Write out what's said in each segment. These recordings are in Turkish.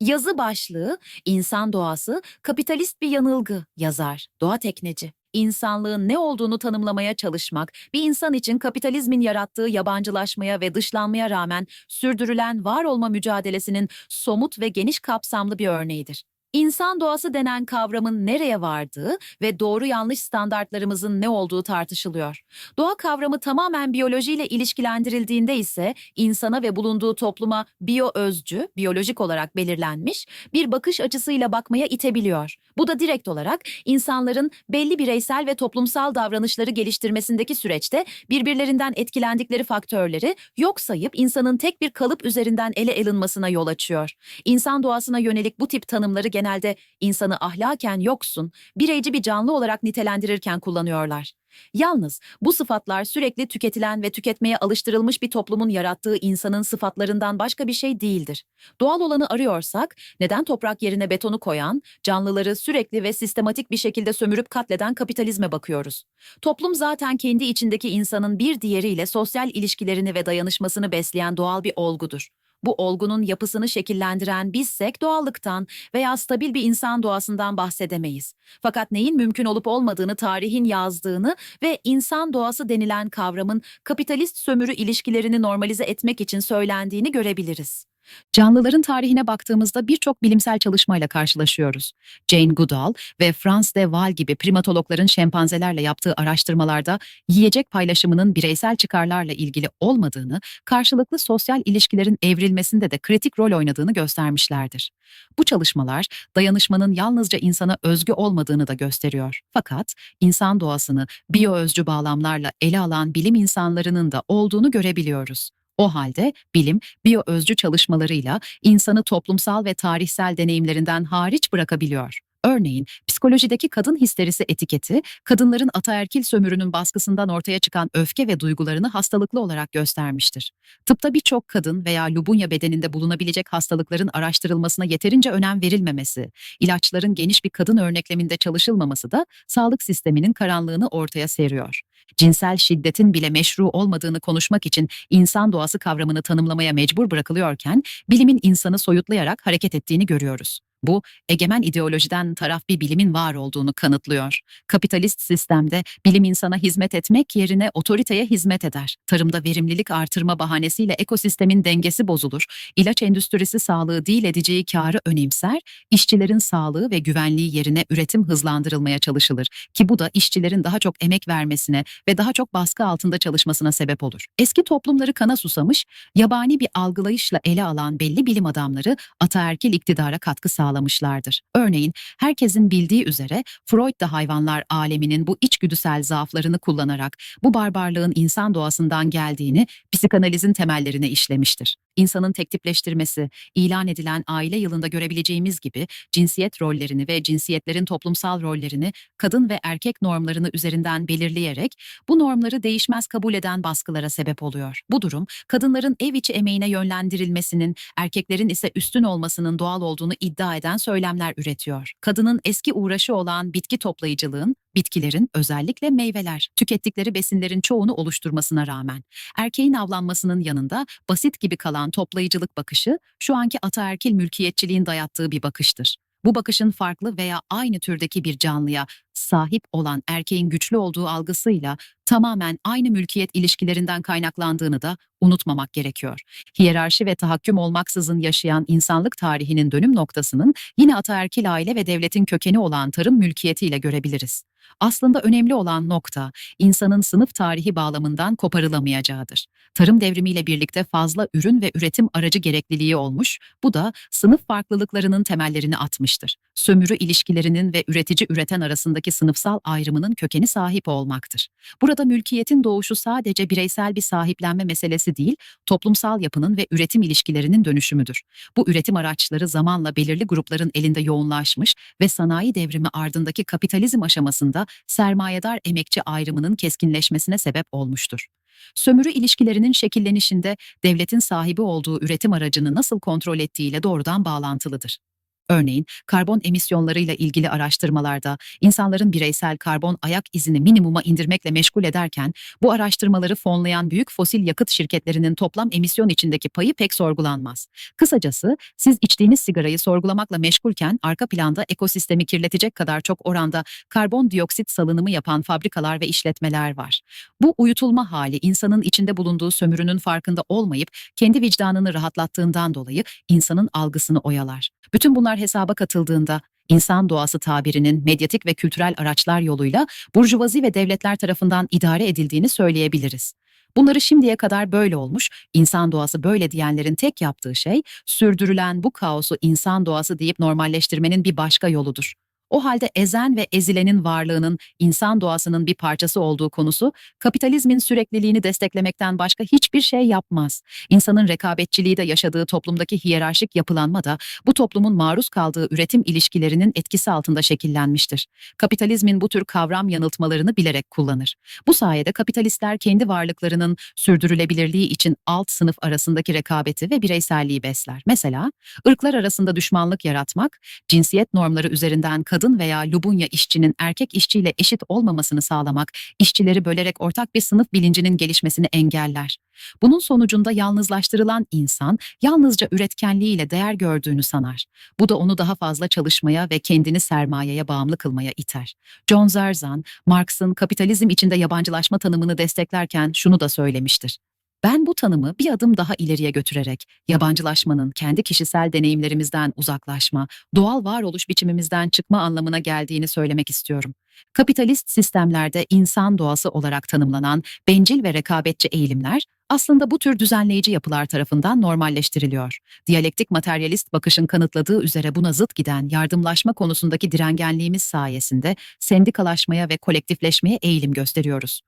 Yazı başlığı, insan doğası, kapitalist bir yanılgı yazar, doğa tekneci. İnsanlığın ne olduğunu tanımlamaya çalışmak, bir insan için kapitalizmin yarattığı yabancılaşmaya ve dışlanmaya rağmen sürdürülen var olma mücadelesinin somut ve geniş kapsamlı bir örneğidir. İnsan doğası denen kavramın nereye vardığı ve doğru yanlış standartlarımızın ne olduğu tartışılıyor. Doğa kavramı tamamen biyolojiyle ilişkilendirildiğinde ise insana ve bulunduğu topluma biyo-özcü, biyolojik olarak belirlenmiş bir bakış açısıyla bakmaya itebiliyor. Bu da direkt olarak insanların belli bireysel ve toplumsal davranışları geliştirmesindeki süreçte birbirlerinden etkilendikleri faktörleri yok sayıp insanın tek bir kalıp üzerinden ele alınmasına yol açıyor. İnsan doğasına yönelik bu tip tanımları genelde insanı ahlaken yoksun, bireyci bir canlı olarak nitelendirirken kullanıyorlar. Yalnız bu sıfatlar sürekli tüketilen ve tüketmeye alıştırılmış bir toplumun yarattığı insanın sıfatlarından başka bir şey değildir. Doğal olanı arıyorsak, neden toprak yerine betonu koyan, canlıları sürekli ve sistematik bir şekilde sömürüp katleden kapitalizme bakıyoruz? Toplum zaten kendi içindeki insanın bir diğeriyle sosyal ilişkilerini ve dayanışmasını besleyen doğal bir olgudur. Bu olgunun yapısını şekillendiren bizsek doğallıktan veya stabil bir insan doğasından bahsedemeyiz. Fakat neyin mümkün olup olmadığını tarihin yazdığını ve insan doğası denilen kavramın kapitalist sömürü ilişkilerini normalize etmek için söylendiğini görebiliriz. Canlıların tarihine baktığımızda birçok bilimsel çalışmayla karşılaşıyoruz. Jane Goodall ve Franz de Waal gibi primatologların şempanzelerle yaptığı araştırmalarda yiyecek paylaşımının bireysel çıkarlarla ilgili olmadığını, karşılıklı sosyal ilişkilerin evrilmesinde de kritik rol oynadığını göstermişlerdir. Bu çalışmalar dayanışmanın yalnızca insana özgü olmadığını da gösteriyor. Fakat insan doğasını biyoözcü bağlamlarla ele alan bilim insanlarının da olduğunu görebiliyoruz. O halde bilim, biyoözcü çalışmalarıyla insanı toplumsal ve tarihsel deneyimlerinden hariç bırakabiliyor. Örneğin, psikolojideki kadın histerisi etiketi, kadınların ataerkil sömürünün baskısından ortaya çıkan öfke ve duygularını hastalıklı olarak göstermiştir. Tıpta birçok kadın veya lubunya bedeninde bulunabilecek hastalıkların araştırılmasına yeterince önem verilmemesi, ilaçların geniş bir kadın örnekleminde çalışılmaması da sağlık sisteminin karanlığını ortaya seriyor. Cinsel şiddetin bile meşru olmadığını konuşmak için insan doğası kavramını tanımlamaya mecbur bırakılıyorken, bilimin insanı soyutlayarak hareket ettiğini görüyoruz. Bu, egemen ideolojiden taraf bir bilimin var olduğunu kanıtlıyor. Kapitalist sistemde bilim insana hizmet etmek yerine otoriteye hizmet eder. Tarımda verimlilik artırma bahanesiyle ekosistemin dengesi bozulur. İlaç endüstrisi sağlığı değil edeceği karı önemser, işçilerin sağlığı ve güvenliği yerine üretim hızlandırılmaya çalışılır. Ki bu da işçilerin daha çok emek vermesine ve daha çok baskı altında çalışmasına sebep olur. Eski toplumları kana susamış, yabani bir algılayışla ele alan belli bilim adamları ataerkil iktidara katkı sağlamışlardır. Örneğin herkesin bildiği üzere Freud da hayvanlar aleminin bu içgüdüsel zaaflarını kullanarak bu barbarlığın insan doğasından geldiğini psikanalizin temellerine işlemiştir. İnsanın tek tipleştirmesi, ilan edilen aile yılında görebileceğimiz gibi cinsiyet rollerini ve cinsiyetlerin toplumsal rollerini kadın ve erkek normlarını üzerinden belirleyerek bu normları değişmez kabul eden baskılara sebep oluyor. Bu durum kadınların ev içi emeğine yönlendirilmesinin, erkeklerin ise üstün olmasının doğal olduğunu iddia eden söylemler üretiyor. Kadının eski uğraşı olan bitki toplayıcılığın, bitkilerin özellikle meyveler, tükettikleri besinlerin çoğunu oluşturmasına rağmen erkeğin avlanmasının yanında basit gibi kalan toplayıcılık bakışı şu anki ataerkil mülkiyetçiliğin dayattığı bir bakıştır. Bu bakışın farklı veya aynı türdeki bir canlıya sahip olan erkeğin güçlü olduğu algısıyla tamamen aynı mülkiyet ilişkilerinden kaynaklandığını da unutmamak gerekiyor. Hiyerarşi ve tahakküm olmaksızın yaşayan insanlık tarihinin dönüm noktasının yine ataerkil aile ve devletin kökeni olan tarım mülkiyetiyle görebiliriz. Aslında önemli olan nokta insanın sınıf tarihi bağlamından koparılamayacağıdır. Tarım devrimiyle birlikte fazla ürün ve üretim aracı gerekliliği olmuş, bu da sınıf farklılıklarının temellerini atmıştır. Sömürü ilişkilerinin ve üretici üreten arasındaki sınıfsal ayrımının kökeni sahip olmaktır. Burada mülkiyetin doğuşu sadece bireysel bir sahiplenme meselesi değil, toplumsal yapının ve üretim ilişkilerinin dönüşümüdür. Bu üretim araçları zamanla belirli grupların elinde yoğunlaşmış ve sanayi devrimi ardındaki kapitalizm aşamasında sermayedar emekçi ayrımının keskinleşmesine sebep olmuştur. Sömürü ilişkilerinin şekillenişinde devletin sahibi olduğu üretim aracını nasıl kontrol ettiğiyle doğrudan bağlantılıdır. Örneğin karbon emisyonlarıyla ilgili araştırmalarda insanların bireysel karbon ayak izini minimuma indirmekle meşgul ederken bu araştırmaları fonlayan büyük fosil yakıt şirketlerinin toplam emisyon içindeki payı pek sorgulanmaz. Kısacası siz içtiğiniz sigarayı sorgulamakla meşgulken arka planda ekosistemi kirletecek kadar çok oranda karbondioksit salınımı yapan fabrikalar ve işletmeler var. Bu uyutulma hali insanın içinde bulunduğu sömürünün farkında olmayıp kendi vicdanını rahatlattığından dolayı insanın algısını oyalar. Bütün bunlar hesaba katıldığında insan doğası tabirinin medyatik ve kültürel araçlar yoluyla burjuvazi ve devletler tarafından idare edildiğini söyleyebiliriz. Bunları şimdiye kadar böyle olmuş, insan doğası böyle diyenlerin tek yaptığı şey, sürdürülen bu kaosu insan doğası deyip normalleştirmenin bir başka yoludur. O halde ezen ve ezilenin varlığının insan doğasının bir parçası olduğu konusu, kapitalizmin sürekliliğini desteklemekten başka hiçbir şey yapmaz. İnsanın rekabetçiliği de yaşadığı toplumdaki hiyerarşik yapılanma da bu toplumun maruz kaldığı üretim ilişkilerinin etkisi altında şekillenmiştir. Kapitalizmin bu tür kavram yanıltmalarını bilerek kullanır. Bu sayede kapitalistler kendi varlıklarının sürdürülebilirliği için alt sınıf arasındaki rekabeti ve bireyselliği besler. Mesela ırklar arasında düşmanlık yaratmak, cinsiyet normları üzerinden kadın veya lubunya işçinin erkek işçiyle eşit olmamasını sağlamak, işçileri bölerek ortak bir sınıf bilincinin gelişmesini engeller. Bunun sonucunda yalnızlaştırılan insan yalnızca üretkenliğiyle değer gördüğünü sanar. Bu da onu daha fazla çalışmaya ve kendini sermayeye bağımlı kılmaya iter. John Zerzan, Marx'ın kapitalizm içinde yabancılaşma tanımını desteklerken şunu da söylemiştir. Ben bu tanımı bir adım daha ileriye götürerek yabancılaşmanın kendi kişisel deneyimlerimizden uzaklaşma, doğal varoluş biçimimizden çıkma anlamına geldiğini söylemek istiyorum. Kapitalist sistemlerde insan doğası olarak tanımlanan bencil ve rekabetçi eğilimler aslında bu tür düzenleyici yapılar tarafından normalleştiriliyor. Diyalektik materyalist bakışın kanıtladığı üzere buna zıt giden yardımlaşma konusundaki direngenliğimiz sayesinde sendikalaşmaya ve kolektifleşmeye eğilim gösteriyoruz.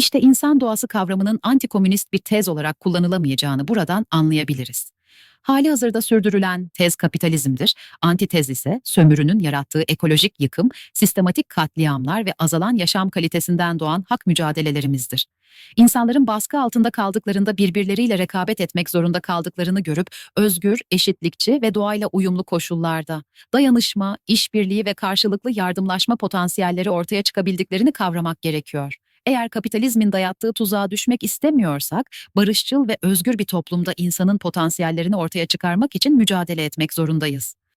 İşte insan doğası kavramının antikomünist bir tez olarak kullanılamayacağını buradan anlayabiliriz. Hali hazırda sürdürülen tez kapitalizmdir, antitez ise sömürünün yarattığı ekolojik yıkım, sistematik katliamlar ve azalan yaşam kalitesinden doğan hak mücadelelerimizdir. İnsanların baskı altında kaldıklarında birbirleriyle rekabet etmek zorunda kaldıklarını görüp özgür, eşitlikçi ve doğayla uyumlu koşullarda dayanışma, işbirliği ve karşılıklı yardımlaşma potansiyelleri ortaya çıkabildiklerini kavramak gerekiyor. Eğer kapitalizmin dayattığı tuzağa düşmek istemiyorsak, barışçıl ve özgür bir toplumda insanın potansiyellerini ortaya çıkarmak için mücadele etmek zorundayız.